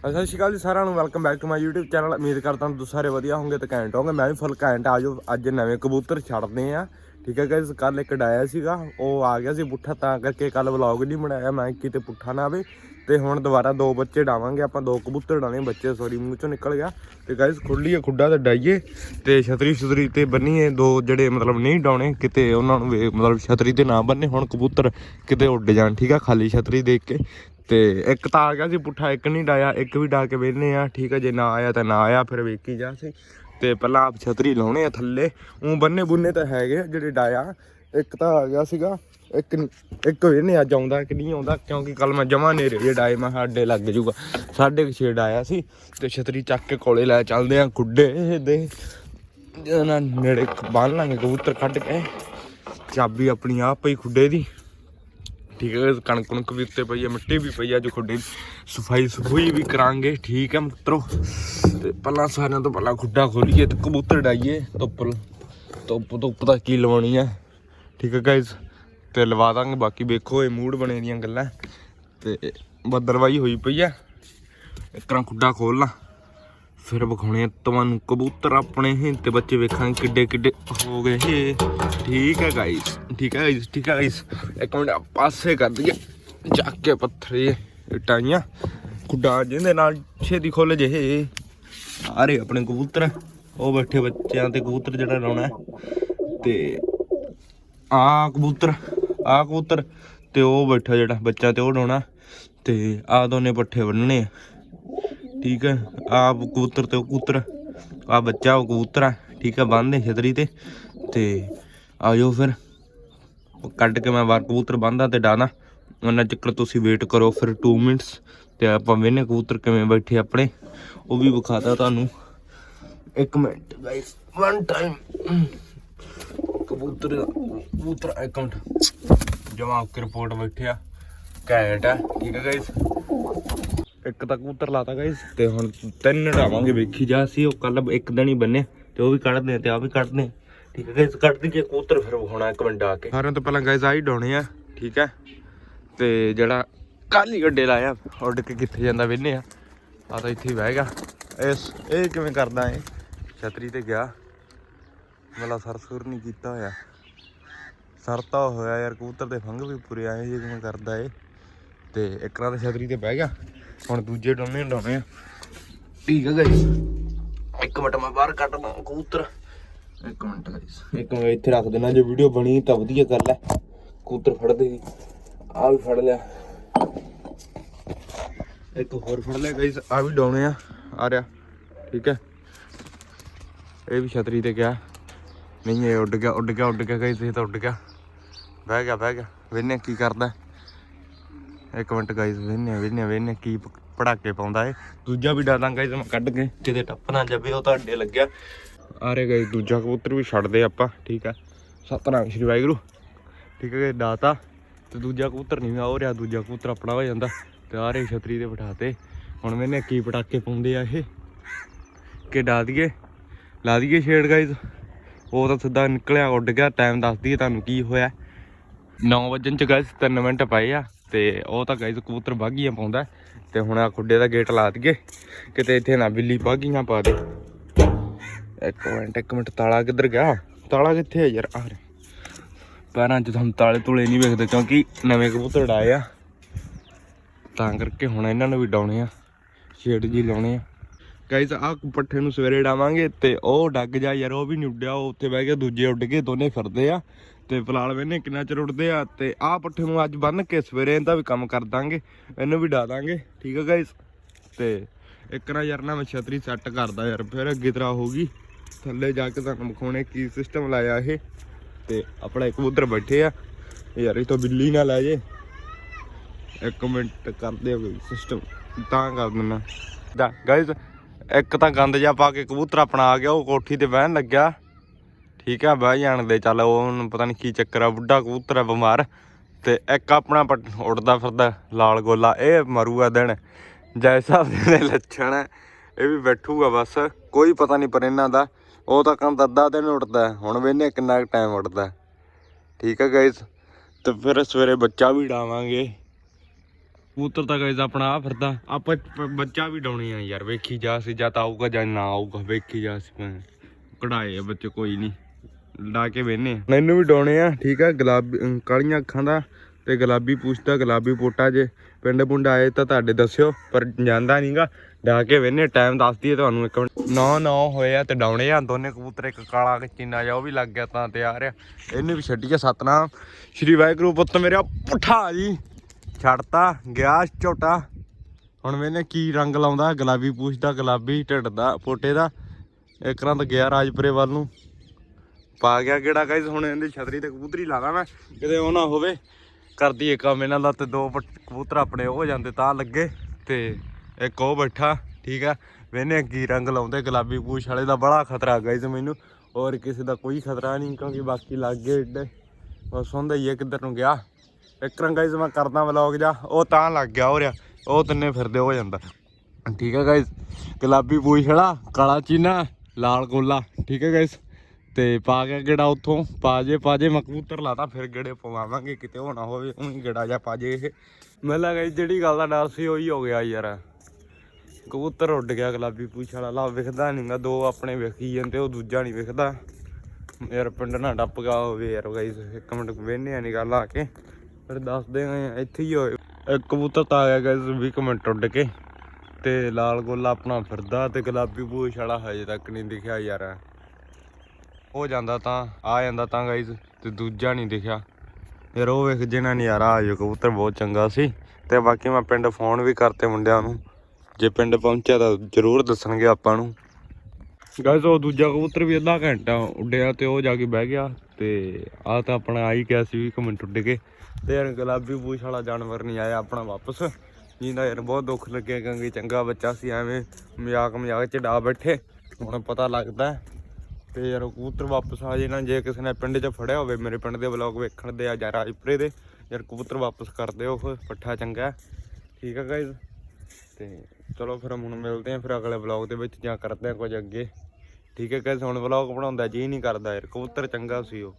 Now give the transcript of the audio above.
ਸਤਿ ਸ਼੍ਰੀ ਅਕਾਲ ਜੀ ਸਾਰਿਆਂ ਨੂੰ welcome back to my YouTube channel ਉਮੀਦ ਕਰਦਾ ਹਾਂ ਤੁਸੀਂ ਸਾਰੇ ਵਧੀਆ ਹੋਵੋਗੇ ਤੇ ਕੈਂਟ ਹੋਵੋਗੇ। ਮੈਂ ਵੀ ਫੁੱਲ ਕੈਂਟ ਆ ਆਜੋ ਅੱਜ ਨਵੇਂ ਕਬੂਤਰ ਛੱਡਦੇ ਆ। ਠੀਕ ਹੈ ਗਾਇਸ ਕੱਲ ਇੱਕ ਡਾਇਆ ਸੀਗਾ, ਉਹ ਆ ਗਿਆ ਸੀ ਪੁੱਠਾ, ਤਾਂ ਕਰਕੇ ਕੱਲ ਵਲੌਗ ਨਹੀਂ ਬਣਾਇਆ। ਮੈਂ ਕਿਤੇ ਪੁੱਠਾ ਨਾ ਆਵੇ ਤੇ ਹੁਣ ਦੁਬਾਰਾ ਦੋ ਬੱਚੇ ਡਾਵਾਂਗੇ, ਆਪਾਂ ਦੋ ਕਬੂਤਰ ਡਾਣੇ ਬੱਚੇ ਸੌਰੀ ਮੂੰਹ ਚੋਂ ਨਿਕਲ ਗਿਆ। ਤੇ ਗਾਇਸ ਖੁੱਲੀਏ ਖੁੱਡਾ ਤੇ ਡਾਈਏ ਤੇ ਛਤਰੀ ਛਤਰੀ ਤੇ ਬੰਨੀਏ। ਦੋ ਜਿਹੜੇ ਮਤਲਬ ਨਹੀਂ ਡਾਉਣੇ, ਕਿਤੇ ਉਹਨਾਂ ਨੂੰ ਵੇ- ਮਤਲਬ ਛਤਰੀ ਤੇ ਨਾ ਬੰਨੇ, ਹੁਣ ਕਬੂਤਰ ਕਿਤੇ ਉੱਡ ਜਾਣ। ਠੀਕ ਆ ਖਾਲੀ ਛਤਰੀ ਦੇਖ ਕੇ। ਤੇ ਇੱਕ ਤਾਂ ਆ ਗਿਆ ਸੀ ਪੁੱਠਾ, ਇੱਕ ਨਹੀਂ ਡਾਇਆ ਇੱਕ ਵੀ ਡਾ ਕੇ ਵੇਨੇ ਆ ਠੀਕ ਆ, ਜੇ ਨਾ ਆਇਆ ਤਾਂ ਨਾ ਆਇਆ, ਫਿਰ ਵੇਖੀ ਜਾ ਸੀ ਤੇ ਪਹਿਲਾਂ ਆਪ ਛਤਰੀ ਲਾਉਣੇ ਆ ਥੱਲੇ ਉਹ ਬੰਨੇ ਬੁੰਨੇ ਤਾਂ ਹੈਗੇ ਆ ਜਿਹੜੇ ਡਾਇਆ ਇੱਕ ਤਾਂ ਆ ਗਿਆ ਸੀਗਾ, ਇੱਕ ਇੱਕ ਵੀ ਅੱਜ ਆਉਂਦਾ ਕਿ ਨਹੀਂ ਆਉਂਦਾ, ਕਿਉਂਕਿ ਕੱਲ ਮੈਂ ਜਮਾ ਨੇਰੇ ਜੇ ਡਾਏ ਮੈਂ ਸਾਡੇ ਲੱਗ ਜੂਗਾ ਸਾਡੇ ਕੁ ਛੇ ਡਾਇਆ ਸੀ, ਤੇ ਛਤਰੀ ਚੱਕ ਕੇ ਕੋਲੇ ਲੈ ਚੱਲਦੇ ਆ ਗੁੱਡੇ ਦੇ। ਜਨਾ ਨੇੜੇ ਬੰਨ ਲਾਂਗੇ ਕਬੂਤਰ ਕੱਢ ਕੇ। ਚਾਬੀ ਆਪਣੀ ਆਪ ਹੀ ਖੁੱਡੇ ਦੀ। ਠੀਕ ਹੈ, ਕਣਕ ਕਣਕ ਵੀ ਉੱਤੇ ਪਈ ਹੈ, ਮਿੱਟੀ ਵੀ ਪਈ ਹੈ ਜੋ ਖੁੱਡੇ ਦੀ ਸਫ਼ਾਈ ਸਫੂਈ ਵੀ ਕਰਾਂਗੇ, ਠੀਕ ਹੈ ਮਿੱਤਰੋ। ਤੇ ਪਹਿਲਾਂ ਸਾਰਿਆਂ ਤੋਂ ਪਹਿਲਾਂ ਖੁੱਡਾ ਖੋਲੀਏ ਤੇ ਕਬੂਤਰ ਡਾਈਏ ਧੁੱਪ ਧੁੱਪ ਧੁੱਪ ਦਾ ਕੀ ਲਵਾਉਣੀ ਹੈ। ਠੀਕ ਹੈ ਗਾਇਜ਼ ਤੇ ਲਵਾ ਦਾਂਗੇ, ਬਾਕੀ ਵੇਖੋ ਇਹ ਮੂਡ ਬਣੇ ਦੀਆਂ ਗੱਲਾਂ। ਤੇ ਬੱਦਲਵਾਈ ਹੋਈ ਪਈ ਹੈ। ਇਕਰਾਂ ਖੁੱਡਾ ਖੋਲਣਾ ਫਿਰ ਵਿਖਾਉਣੇ ਆ ਤੁਹਾਨੂੰ ਕਬੂਤਰ ਆਪਣੇ ਹੀ ਤੇ ਬੱਚੇ ਵੇਖਾਂਗੇ ਕਿੱਡੇ ਕਿੱਡੇ ਹੋ ਗਏ ਇਹ ਠੀਕ ਹੈ ਗਾਇਸ ਠੀਕ ਹੈ ਗਾਇਸ ਠੀਕ ਹੈ ਗਾਇਸ ਇੱਕ ਮਿੰਟ ਪਾਸੇ ਕਰ ਦਈਏ। ਚੱਕ ਕੇ ਪੱਥਰੇ ਇਟਾਈਆਂ ਖੁੱਡਾ ਜਿਹਦੇ ਨਾਲ ਛੇਤੀ ਖੁੱਲ ਜਿਹੇ ਸਾਰੇ ਆਪਣੇ ਕਬੂਤਰ। ਉਹ ਬੈਠੇ ਬੱਚਿਆਂ ਤੇ ਕਬੂਤਰ ਜਿਹੜਾ ਲਾਉਣਾ ਤੇ ਆ ਕਬੂਤਰ ਆ ਕਬੂਤਰ। ਤੇ ਉਹ ਬੈਠਾ ਜਿਹੜਾ ਬੱਚਾ ਤੇ ਉਹ ਡਾਉਣਾ ਤੇ ਆ ਦੋਨੇ ਪੱਠੇ ਬੰਨਣੇ ਆ। ਠੀਕ ਹੈ ਆ ਕਬੂਤਰ ਤੇ ਉਹ ਕਬੂਤਰ ਆ ਬੱਚਾ ਉਹ ਕਬੂਤਰ ਆ ਠੀਕ ਹੈ ਬੰਨਦੇ ਛਤਰੀ ਤੇ ਤੇ ਆਜੋ ਫਿਰ। ਕੱਢ ਕੇ ਮੈਂ ਵਾਰ ਕਬੂਤਰ ਬੰਨਦਾ ਤੇ ਡਾਣਾ ਉਹਨਾਂ ਚੱਕਰ ਤੁਸੀਂ ਵੇਟ ਕਰੋ ਫਿਰ 2 ਮਿੰਟਸ ਤੇ ਆਪਾਂ ਵੇਨੇ ਕਬੂਤਰ ਕਿਵੇਂ ਬੈਠੇ ਆਪਣੇ। ਉਹ ਵੀ ਵਿਖਾਤਾ ਤੁਹਾਨੂੰ। ਇੱਕ ਮਿੰਟ ਗਾਇਸ ਵਨ ਟਾਈਮ ਕਬੂਤਰ ਕਬੂਤਰ ਇੱਕ ਮਿੰਟ। ਜਮਾ ਕੇ ਰਿਪੋਰਟ ਬੈਠਿਆ ਘੈਂਟ ਆ ਠੀਕ ਹੈ ਗਾਇਸ ਇੱਕ ਤਾਂ ਕਬੂਤਰ ਲਾਤਾ ਗਾਇਸ, ਤੇ ਹੁਣ ਤਿੰਨ ਢਾਵਾਂਗੇ ਵੇਖੀ ਜਾ ਸੀ ਉਹ ਕੱਲ ਇੱਕ ਦਿਨ ਹੀ ਬੰਨੇ, ਤੇ ਉਹ ਵੀ ਕੱਢਦੇ ਤੇ ਆ ਵੀ ਕੱਢਦੇ ਠੀਕ ਹੈ ਗਾਇਸ, ਕੱਢ ਦਈਏ ਕਬੂਤਰ ਫਿਰ ਹੋਣਾ ਇੱਕ ਮਿੰਟ ਆ ਕੇ। ਸਾਰਿਆਂ ਤੋਂ ਪਹਿਲਾਂ ਗਾਇਸ ਆਹੀ ਡਾਉਣੇ ਆ, ਠੀਕ ਹੈ? ਤੇ ਜਿਹੜਾ ਕੱਲ ਹੀ ਗੱਡੇ ਲਾਇਆ, ਉੱਡ ਕੇ ਕਿੱਥੇ ਜਾਂਦਾ ਵੇਨੇ ਆ। ਆ ਤਾਂ ਇੱਥੇ ਬਹਿ ਗਿਆ। ਇਸ, ਇਹ ਕਿਵੇਂ ਕਰਦਾ ਏ ਛਤਰੀ ਤੇ ਗਿਆ। ਮਲਾ ਸਰਸੁਰ ਨਹੀਂ ਕੀਤਾ ਹੋਇਆ। ਸਰਤਾ ਹੋਇਆ ਯਾਰ, ਕਬੂਤਰ ਦੇ ਫੰਗ ਵੀ ਪੂਰੇ ਆਏ ਜੇ ਕਿਵੇਂ ਕਰਦਾ ਏ ਤੇ ਇੱਕ ਰਾਤ ਛਤਰੀ ਤੇ ਬਹਿ ਗਿਆ। ਹੁਣ ਦੂਜੇ ਡੋਨੇ ਡਾਉਣੇ ਆ। ਠੀਕ ਹੈ ਗਾਇਸ ਇੱਕ ਮਿੰਟ ਮੈਂ ਬਾਹਰ ਕੱਢਦਾ ਕਬੂਤਰ। ਇੱਕ ਮਿੰਟ ਗਾਇਸ ਇੱਕ ਮਿੰਟ ਇੱਥੇ ਰੱਖ ਦੇਣਾ ਜੇ ਵੀਡੀਓ ਬਣੀ ਤਾਂ ਵਧੀਆ ਗੱਲ ਹੈ ਕਬੂਤਰ ਫੜਦੇ ਸੀ ਆ ਵੀ ਫੜ ਲਿਆ। ਇੱਕ ਹੋਰ ਫੜ ਲਿਆ ਗਾਇਸ ਆ ਵੀ ਡਾਉਣੇ ਆ ਆ ਰਿਹਾ। ਠੀਕ ਹੈ ਇਹ ਵੀ ਛਤਰੀ ਤੇ ਗਿਆ। ਨਹੀਂ, ਇਹ ਉੱਡ ਗਿਆ ਉੱਡ ਗਿਆ ਉੱਡ ਗਿਆ ਗਾਇਸ ਇਹ ਤਾਂ ਉੱਡ ਗਿਆ। ਬਹਿ ਗਿਆ ਬਹਿ ਗਿਆ। ਵੇਨੇ ਕੀ ਕਰਦਾ। ਇੱਕ ਮਿੰਟ ਗਾਇਸ ਵੇਨੇ ਵੇਨੇ ਵੇਨੇ ਕੀ ਪ- ਪੜਾਕੇ ਪਾਉਂਦਾ ਏ ਦੂਜਾ ਵੀ ਡਾਲਾਂ ਗਾਇਸ ਮੈਂ ਕੱਢ ਕੇ ਕਿਤੇ ਟੱਪ ਨਾ ਜਾਵੇ, ਉਹ ਤੁਹਾਡੇ ਲੱਗਿਆ। ਆਰੇ ਰਹੇ ਗਾਇਸ ਦੂਜਾ ਕਬੂਤਰ ਵੀ ਛੱਡਦੇ ਆਪਾਂ, ਠੀਕ ਆ। ਸਤਨਾਮ, ਸ਼੍ਰੀ ਵਾਹਿਗੁਰੂ। ਠੀਕ ਹੈ ਦਾਤਾ। ਤੇ ਦੂਜਾ ਕਬੂਤਰ ਨਹੀਂ ਆ ਰਿਹਾ ਦੂਜਾ ਕਬੂਤਰ ਆਪਣਾ ਹੋ ਜਾਂਦਾ। ਤੇ ਆਰੇ ਛਤਰੀ ਤੇ ਬਿਠਾਤੇ। ਹੁਣ ਮੈਨੇ ਕੀ ਪਟਾਕੇ ਪਾਉਂਦੇ ਆ ਇਹ। ਕਿ ਡਾ ਦਈਏ। ਲਾ ਦਈਏ ਸ਼ੇਡ ਗਾਇਸ ਉਹ ਤਾਂ ਸਿੱਧਾ ਨਿਕਲਿਆ, ਉੱਡ ਗਿਆ। ਟਾਈਮ ਦੱਸ ਦਈਏ ਤੁਹਾਨੂੰ ਕੀ ਹੋਇਆ। 9 ਵਜੇ ਚ ਗਾਇਸ 3 ਮਿੰਟ ਪਏ ਆ। ਤੇ ਉਹ ਤਾਂ ਗਾਇਸ ਕਬੂਤਰ ਬਾਗੀਆਂ ਪਾਉਂਦਾ ਤੇ ਹੁਣ ਆ ਖੁੱਡੇ ਦਾ ਗੇਟ ਲਾ ਦਈਏ। ਕਿਤੇ ਇੱਥੇ ਨਾ ਬਿੱਲੀ ਬਾਗੀਆਂ ਪਾ ਦੇ। ਇੱਕ ਮਿੰਟ ਇੱਕ ਮਿੰਟ, ਤਾਲਾ ਕਿੱਧਰ ਗਿਆ? ਤਾਲਾ ਕਿੱਥੇ ਹੈ ਯਾਰ? ਆ ਪੈਰਾਂ 'ਚ ਤੁਹਾਨੂੰ ਤਾਲੇ ਤੁਲੇ ਨਹੀਂ ਵੇਖਦੇ ਕਿਉਂਕਿ ਨਵੇਂ ਕਬੂਤਰ ਡਾਏ ਆ। ਤਾਂ ਕਰਕੇ ਹੁਣ ਇਹਨਾਂ ਨੂੰ ਵੀ ਡਾਉਣੇ ਆ। ਸ਼ੇਡ ਜੀ ਲਾਉਣੇ ਆ। ਗਾਇਸ ਆ ਪੱਠੇ ਨੂੰ ਸਵੇਰੇ ਡਾਵਾਂਗੇ ਤੇ ਉਹ ਡੱਗ ਜਾ ਯਾਰ, ਉਹ ਵੀ ਨਹੀਂ ਉੱਡਿਆ, ਉਹ ਉੱਥੇ ਬਹਿ ਕੇ ਦੂਜੇ ਉੱਡ ਕੇ ਦੋਨੇ ਫਿਰਦੇ ਆ। ਤੇ ਫਿਲਹਾਲ ਵੇਨੇ ਕਿੰਨਾ ਚਿਰ ਉੱਡਦੇ ਆ ਤੇ ਆਹ ਪੱਠੇ ਨੂੰ ਅੱਜ ਬੰਨ ਕੇ ਸਵੇਰੇ ਇਹਦਾ ਵੀ ਕੰਮ ਕਰ ਦਾਂਗੇ, ਇਹਨੂੰ ਵੀ ਡਾ ਦਾਂਗੇ, ਠੀਕ ਆ ਗਾਇਸ ਤੇ ਇੱਕ ਨਾ ਯਾਰ ਨਾ ਮੈਂ ਛਤਰੀ ਸੈੱਟ ਕਰਦਾ ਯਾਰ, ਫਿਰ ਅੱਗੇ ਤਰ੍ਹਾਂ ਹੋਊਗੀ ਥੱਲੇ ਜਾ ਕੇ ਤੁਹਾਨੂੰ ਵਿਖਾਉਣੇ ਕੀ ਸਿਸਟਮ ਲਾਇਆ ਇਹ। ਤੇ ਆਪਣਾ ਇੱਕ ਉਧਰ ਬੈਠੇ ਆ। ਯਾਰ ਇਹ ਤਾਂ ਬਿੱਲੀ ਨਾ ਲੈ ਜੇ। ਇੱਕ ਮਿੰਟ ਕਰਦੇ ਹੋ ਸਿਸਟਮ ਤਾਂ ਕਰ ਦਿੰਦਾ ਦਾ ਗਾਇਸ ਇੱਕ ਤਾਂ ਗੰਦ ਜਿਹਾ ਪਾ ਕੇ ਕਬੂਤਰ ਆਪਣਾ ਆ ਗਿਆ, ਉਹ ਕੋਠੀ ਤੇ ਬਹਿਣ ਲੱਗਿਆ। ਠੀਕ ਆ, ਬਹਿ ਜਾਣ ਦੇ, ਚੱਲ ਉਹਨੂੰ ਪਤਾ ਨਹੀਂ ਕੀ ਚੱਕਰ ਆ, ਬੁੱਢਾ ਕਬੂਤਰ ਆ ਬਿਮਾਰ। ਤੇ ਇੱਕ ਆਪਣਾ ਪਟ- ਉੱਡਦਾ ਫਿਰਦਾ, ਲਾਲ ਗੋਲਾ, ਇਹ ਮਰੂਗਾ ਦਿਨ। ਜੈਸਾ ਦੇ ਲੱਛਣ ਹੈ ਇਹ ਵੀ ਬੈਠੂਗਾ ਬਸ, ਕੋਈ ਪਤਾ ਨਹੀਂ ਪਰ ਇਹਨਾਂ ਦਾ। ਉਹ ਤਾਂ ਕੰਮ ਅੱਧਾ ਦਿਨ ਉੱਡਦਾ, ਹੁਣ ਵੇਨੇ ਕਿੰਨਾ ਟਾਈਮ ਉੱਡਦਾ। ਠੀਕ ਹੈ ਗਾਇਸ ਤੇ ਫਿਰ ਸਵੇਰੇ ਬੱਚਾ ਵੀ ਡਾਵਾਂਗੇ ਕਬੂਤਰ ਤਾਂ ਗਾਇਸ ਆਪਣਾ ਆ ਫਿਰਦਾ, ਆਪਾਂ ਬੱਚਾ ਵੀ ਡਾਉਣੀ ਆ ਯਾਰ, ਵੇਖੀ ਜਾ ਸੀ, ਜਾਂ ਤਾਂ ਆਊਗਾ ਜਾਂ ਨਾ ਆਊਗਾ, ਵੇਖੀ ਜਾ ਸੀ ਭਾਵੇਂ। ਕਢਾਏ ਬੱਚੇ, ਕੋਈ ਨਹੀਂ ਲਾ ਕੇ ਵੇਨੇ ਮੈਨੂੰ ਵੀ ਡਾਉਣੇ ਆ, ਠੀਕ ਆ? ਗੁਲਾਬੀ ਕਾਲੀਆਂ ਅੱਖਾਂ ਦਾ ਤੇ ਗੁਲਾਬੀ ਪੁੱਛਦਾ ਗੁਲਾਬੀ ਪੋਟਾ ਜੇ ਪਿੰਡ ਪੁੰਡ ਆਏ ਤਾਂ ਤੁਹਾਡੇ ਦੱਸਿਓ, ਪਰ ਜਾਂਦਾ ਨਹੀਂਗਾ ਡਾ ਕੇ ਵੇਨੇ, ਟਾਈਮ ਦੱਸ ਦਈਏ ਤੁਹਾਨੂੰ ਇੱਕ ਮਿੰਟ। 9 9 ਹੋਏ ਆ ਤੇ ਡਾਉਣੇ ਆ, ਦੋਨੇ ਕਬੂਤਰ, ਇੱਕ ਕਾਲਾ, ਇੱਕ ਚੀਨਾ ਜਾ ਉਹ ਵੀ ਲੱਗ ਗਿਆ ਤਾਂ ਤਿਆਰ ਆ। ਇਹਨੂੰ ਵੀ ਛੱਡੀਏ ਸਤਨਾਮ। ਸ਼੍ਰੀ ਵਾਹਿਗੁਰੂ ਪੁੱਤ ਮੇਰਾ, ਪੁੱਠਾ ਜੀ। ਛੱਡਤਾ, ਗਿਆ ਝੋਟਾ। ਹੁਣ ਮੈਨੇ ਕੀ ਰੰਗ ਲਾਉਂਦਾ, ਗੁਲਾਬੀ ਪੂਛ ਦਾ, ਗੁਲਾਬੀ ਢਿੱਡ ਦਾ, ਪੋਟੇ ਦਾ। ਇੱਕ ਰਾਂ ਤਾਂ ਗਿਆ ਰਾਜਪੁਰੇ ਵੱਲ ਨੂੰ। ਪਾ ਗਿਆ ਕਿਹੜਾ ਗਾਇਸ, ਹੁਣ ਇਹਦੀ ਛਤਰੀ ਤੇ ਕਬੂਤਰੀ ਲਾਦਾ ਮੈਂ। ਕਿਤੇ ਉਹ ਨਾ ਹੋਵੇ। ਕਰਦੀ ਇੱਕ ਕੰਮ ਇਹਨਾਂ ਦਾ ਤੇ ਦੋ ਕਬੂਤਰ ਆਪਣੇ ਉਹ ਜਾਂਦੇ, ਤਾਂ ਲੱਗੇ। ਤੇ ਇੱਕ ਉਹ ਬੈਠਾ, ਠੀਕ ਆ। ਮੈਨੇ ਕੀ ਰੰਗ ਲਾਉਂਦੇ, ਗੁਲਾਬੀ ਪੂਛ ਵਾਲੇ ਦਾ ਬੜਾ ਖਤਰਾ ਗਾਇਸ ਮੈਨੂੰ। ਔਰ ਕਿਸੇ ਦਾ ਕੋਈ ਖਤਰਾ ਨਹੀਂ, ਕਿਉਂਕਿ ਬਾਕੀ ਲੱਗ ਗਏ ਏਡੇ। ਬਸ ਹੁੰਦਾ ਹੀ ਹੈ ਕਿੱਧਰ ਨੂੰ ਗਿਆ। ਇੱਕ ਰੰਗ ਗਾਇਸ ਮੈਂ ਕਰਦਾ ਵਲੌਗ ਜਾ, ਉਹ ਤਾਂ ਲੱਗ ਗਿਆ ਹੋ ਰਿਹਾ ਉਹ ਤਿੰਨੇ ਫਿਰਦੇ ਹੋ ਜਾਂਦਾ। ਠੀਕ ਹੈ ਗਾਇਸ। ਗੁਲਾਬੀ ਪੂਛ ਵਾਲਾ, ਕਾਲਾ ਚੀਨਾ, ਲਾਲ ਗੋਲਾ। ਠੀਕ ਹੈ ਗਾਇਸ। ਤੇ ਪਾ ਗਿਆ ਗੇੜਾ ਉੱਥੋਂ ਪਾ ਜੇ ਪਾ ਜੇ ਮੈਂ ਕਬੂਤਰ ਲਾਤਾ, ਫਿਰ ਗੇੜੇ ਪਵਾਵਾਂਗੇ, ਕਿਤੇ ਹੋਣਾ ਹੋਵੇ ਉਹੀ ਗੇੜਾ ਜਾ ਪਾ ਜੇ ਇਹ ਮੈਨੂੰ ਲੱਗਾ ਜਿਹੜੀ ਗੱਲ ਦਾ ਡਰ ਸੀ, ਉਹੀ ਹੋ ਗਿਆ ਯਾਰ। ਕਬੂਤਰ ਉੱਡ ਗਿਆ ਗੁਲਾਬੀ ਪੂਛ ਵਾਲਾ, ਲਾ ਵਿਖਦਾ ਨਹੀਂਗਾ ਦੋ ਆਪਣੇ ਵੇਖੀ ਜਾਂਦੇ, ਉਹ ਦੂਜਾ ਨਹੀਂ ਵਿਖਦਾ। ਯਾਰ ਪਿੰਡ ਨਾ ਟੱਪ ਗਿਆ ਹੋਵੇ ਯਾਰ, ਗਾਇਸ, ਇੱਕ ਮਿੰਟ ਵੇਹਨੇ ਆ ਨਿਕਾਲ ਆ ਕੇ, ਫਿਰ ਦੱਸਦੇ ਆ, ਇੱਥੇ ਹੀ ਹੋਏ। ਇੱਕ ਕਬੂਤਰ ਤਾਂ ਆ ਗਿਆ ਗਾਇਸ 20 ਮਿੰਟ ਉੱਡ ਕੇ, ਤੇ ਲਾਲ ਗੋਲਾ ਆਪਣਾ ਫਿਰਦਾ, ਤੇ ਗੁਲਾਬੀ ਪੂਛ ਵਾਲਾ ਹਜੇ ਤੱਕ ਨਹੀਂ ਦਿਖਿਆ ਯਾਰ। ਹੋ ਜਾਂਦਾ ਤਾਂ, ਆ ਜਾਂਦਾ ਤਾਂ ਗਾਇਸ ਤੇ ਦੂਜਾ ਨਹੀਂ ਦਿਖਿਆ। ਯਾਰ ਉਹ ਵੇਖ ਜਿਹਨਾਂ ਨਜ਼ਾਰਾ ਆ ਜੋ ਕਬੂਤਰ ਬਹੁਤ ਚੰਗਾ ਸੀ। ਤੇ ਬਾਕੀ ਮੈਂ ਪਿੰਡ ਫੋਨ ਵੀ ਕਰਤੇ ਮੁੰਡਿਆਂ ਨੂੰ। ਜੇ ਪਿੰਡ ਪਹੁੰਚਿਆ ਤਾਂ ਜ਼ਰੂਰ ਦੱਸਣਗੇ ਆਪਾਂ ਨੂੰ। ਗਾਇਸ ਉਹ ਦੂਜਾ ਕਬੂਤਰ ਵੀ ਅੱਧਾ ਘੰਟਾ ਉੱਡਿਆ ਤੇ ਉਹ ਜਾ ਕੇ ਬਹਿ ਗਿਆ। ਤੇ ਆ ਤਾਂ ਆਪਣਾ ਆ ਹੀ ਗਿਆ ਸੀ 20 ਮਿੰਟ ਉੱਡ ਕੇ। ਤੇ ਯਾਰ ਗੁਲਾਬੀ ਪੂਛ ਵਾਲਾ ਜਾਨਵਰ ਨਹੀਂ ਆਇਆ ਆਪਣਾ ਵਾਪਸ। ਜਿੰਦਾ ਯਾਰ ਬਹੁਤ ਦੁੱਖ ਲੱਗਿਆ ਕਿਉਂਕਿ ਚੰਗਾ ਬੱਚਾ ਸੀ, ਐਵੇਂ ਮਜ਼ਾਕ ਮਜ਼ਾਕ ਚ ਡਾ ਬੈਠੇ। ਹੁਣ ਪਤਾ ਲੱਗਦਾ ਤੇ ਯਾਰ ਉਹ ਕਬੂਤਰ ਵਾਪਸ ਆ ਜੇ ਨਾ, ਜੇ ਕਿਸੇ ਨੇ ਪਿੰਡ 'ਚ ਫੜਿਆ ਹੋਵੇ, ਮੇਰੇ ਪਿੰਡ ਦੇ ਵਲੌਗ ਵੇਖਣ ਦੇ ਆ ਯਾਰ ਰਾਜਪੁਰੇ ਦੇ, ਯਾਰ ਕਬੂਤਰ ਵਾਪਸ ਕਰ ਦਿਓ ਉਹ, ਪੱਠਾ ਚੰਗਾ ਠੀਕ ਆ ਗਾਇਜ਼ ਤੇ ਚਲੋ ਫਿਰ ਹੁਣ ਮਿਲਦੇ ਆ ਫਿਰ ਅਗਲੇ ਵਲੌਗ ਦੇ ਵਿੱਚ ਜਾਂ ਕਰਦੇ ਆ ਕੁਝ ਅੱਗੇ। ਠੀਕ ਹੈ ਗਾਇਜ਼ ਹੁਣ ਵਲੌਗ ਬਣਾਉਂਦਾ ਜੀ ਨਹੀਂ ਕਰਦਾ ਯਾਰ, ਕਬੂਤਰ ਚੰਗਾ ਸੀ ਉਹ।